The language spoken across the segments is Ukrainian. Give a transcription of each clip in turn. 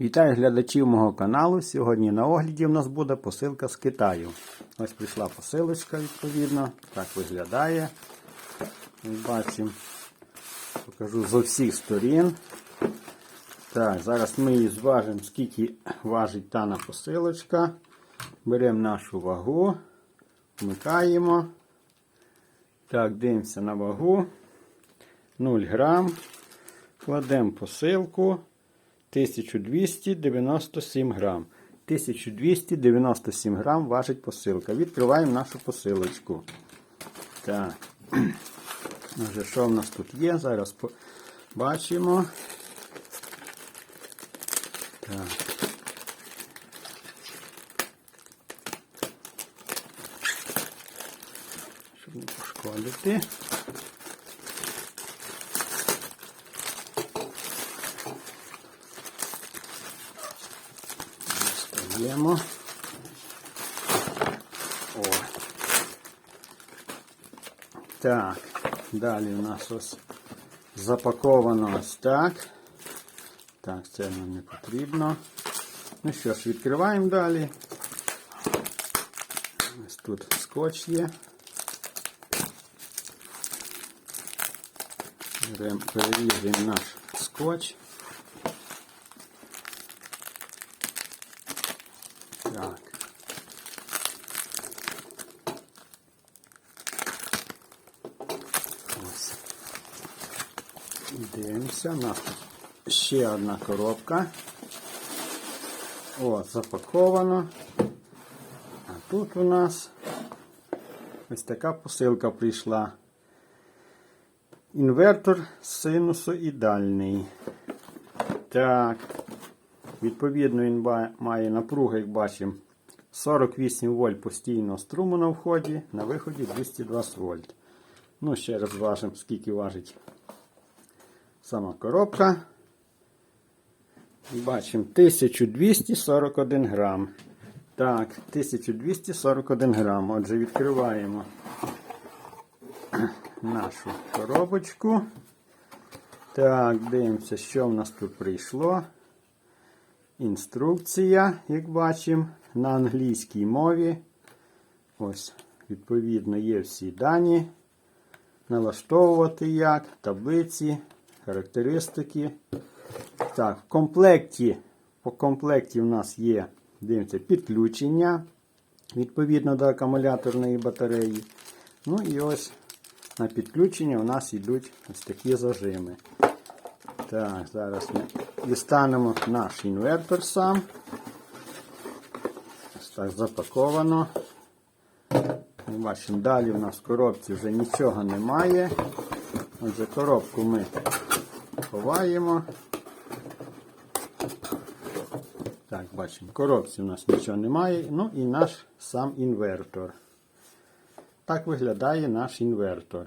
Вітаю глядачів мого каналу. Сьогодні на огляді в нас буде посилка з Китаю. Ось прийшла посилочка, відповідно. Так виглядає. Бачимо. Покажу з усіх сторін. Так, зараз ми її зважимо, скільки важить дана посилочка. Беремо нашу вагу, вмикаємо. Так, дивимося на вагу. 0 грам. Кладемо посилку. 1297 грам. 1297 грам важить посилка. Відкриваємо нашу посилочку. Так. Отже, що в нас тут є? Зараз побачимо. Так. Щоб не пошкодити. Дістаємо. О. Так, далі у нас ось запаковано ось так. Так, це нам не потрібно. Ну що ж, відкриваємо далі. Ось тут скотч є. Переріжемо наш скотч. Так. Ось. Дивимося. У нас тут ще одна коробка. О, запаковано. А тут у нас ось така посилка прийшла. Інвертор синусоїдальний. Так. Відповідно, він має напругу, як бачимо, 48 вольт постійного струму на вході, на виході 220 вольт. Ну, ще раз важимо, скільки важить сама коробка. Бачимо 1241 грам. Так, 1241 грам. Отже, відкриваємо нашу коробочку. Так, дивимося, що в нас тут прийшло. Інструкція, як бачимо, на англійській мові. Ось, відповідно, є всі дані. Налаштовувати як, таблиці, характеристики. Так, в комплекті, по комплекті в нас є, дивіться, підключення, відповідно до акумуляторної батареї. Ну і ось на підключення у нас йдуть ось такі зажими. Так, зараз ми дістанемо наш інвертор сам. Ось так запаковано. Ми бачимо, далі у нас в коробці вже нічого немає. Отже, коробку ми ховаємо. Так, бачимо, коробці у нас нічого немає. Ну і наш сам інвертор. Так виглядає наш інвертор.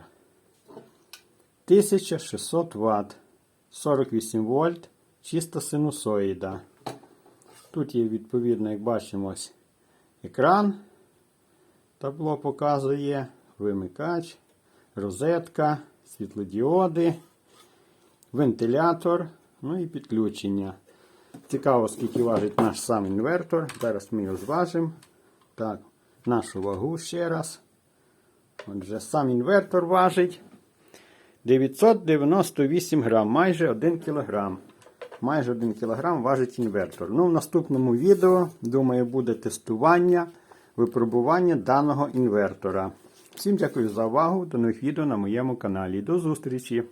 1600 Вт. 48 вольт, чиста синусоїда. Тут є, відповідно, як бачимо, екран. Табло показує, вимикач, розетка, світлодіоди, вентилятор, ну і підключення. Цікаво, скільки важить наш сам інвертор. Зараз ми його зважимо. Так, нашу вагу ще раз. Отже, сам інвертор важить 998 грам, майже 1 кілограм. Майже 1 кілограм важить інвертор. Ну, в наступному відео, думаю, буде тестування, випробування даного інвертора. Всім дякую за увагу. До нових відео на моєму каналі. До зустрічі!